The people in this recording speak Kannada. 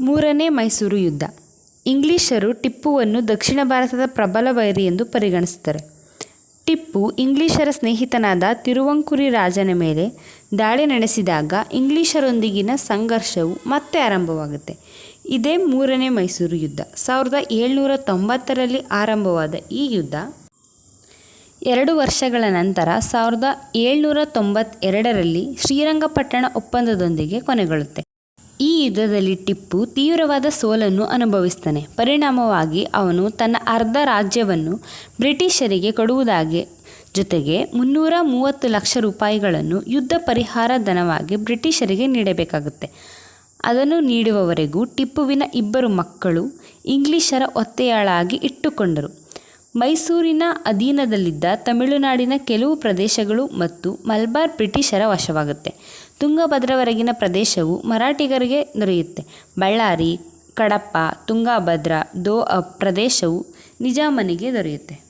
ಮೂರನೇ ಮೈಸೂರು ಯುದ್ಧ. ಇಂಗ್ಲಿಷರು ಟಿಪ್ಪುವನ್ನು ದಕ್ಷಿಣ ಭಾರತದ ಪ್ರಬಲ ವೈರಿ ಎಂದು ಪರಿಗಣಿಸುತ್ತಾರೆ. ಟಿಪ್ಪು ಇಂಗ್ಲಿಷರ ಸ್ನೇಹಿತನಾದ ತಿರುವಂಕುರಿ ರಾಜನ ಮೇಲೆ ದಾಳಿ ನಡೆಸಿದಾಗ ಇಂಗ್ಲಿಷರೊಂದಿಗಿನ ಸಂಘರ್ಷವು ಮತ್ತೆ ಆರಂಭವಾಗುತ್ತೆ. ಇದೇ ಮೂರನೇ ಮೈಸೂರು ಯುದ್ಧ. ಸಾವಿರದ ಏಳ್ನೂರ ತೊಂಬತ್ತರಲ್ಲಿ ಆರಂಭವಾದ ಈ ಯುದ್ಧ ಎರಡು ವರ್ಷಗಳ ನಂತರ ಸಾವಿರದ ಏಳ್ನೂರ ತೊಂಬತ್ತೆರಡರಲ್ಲಿ ಶ್ರೀರಂಗಪಟ್ಟಣ ಒಪ್ಪಂದದೊಂದಿಗೆ ಕೊನೆಗೊಳ್ಳುತ್ತೆ. ಈ ಯುದ್ಧದಲ್ಲಿ ಟಿಪ್ಪು ತೀವ್ರವಾದ ಸೋಲನ್ನು ಅನುಭವಿಸ್ತಾನೆ. ಪರಿಣಾಮವಾಗಿ ಅವನು ತನ್ನ ಅರ್ಧ ರಾಜ್ಯವನ್ನು ಬ್ರಿಟಿಷರಿಗೆ ಕೊಡುವುದಾಗಿ ಜೊತೆಗೆ ಮುನ್ನೂರ ಮೂವತ್ತು ಲಕ್ಷ ರೂಪಾಯಿಗಳನ್ನು ಯುದ್ಧ ಪರಿಹಾರ ಧನವಾಗಿ ಬ್ರಿಟಿಷರಿಗೆ ನೀಡಬೇಕಾಗುತ್ತೆ. ಅದನ್ನು ನೀಡುವವರೆಗೂ ಟಿಪ್ಪುವಿನ ಇಬ್ಬರು ಮಕ್ಕಳು ಇಂಗ್ಲಿಷರ ಒತ್ತೆಯಾಳಾಗಿ ಇಟ್ಟುಕೊಂಡರು. ಮೈಸೂರಿನ ಅಧೀನದಲ್ಲಿದ್ದ ತಮಿಳುನಾಡಿನ ಕೆಲವು ಪ್ರದೇಶಗಳು ಮತ್ತು ಮಲ್ಬಾರ್ ಬ್ರಿಟಿಷರ ವಶವಾಗುತ್ತೆ. ತುಂಗಭದ್ರವರೆಗಿನ ಪ್ರದೇಶವು ಮರಾಠಿಗರಿಗೆ ದೊರೆಯುತ್ತೆ. ಬಳ್ಳಾರಿ ಕಡಪ ತುಂಗಭದ್ರಾ, ದೋ ಪ್ರದೇಶವು ನಿಜಾಮನಿಗೆ ದೊರೆಯುತ್ತೆ.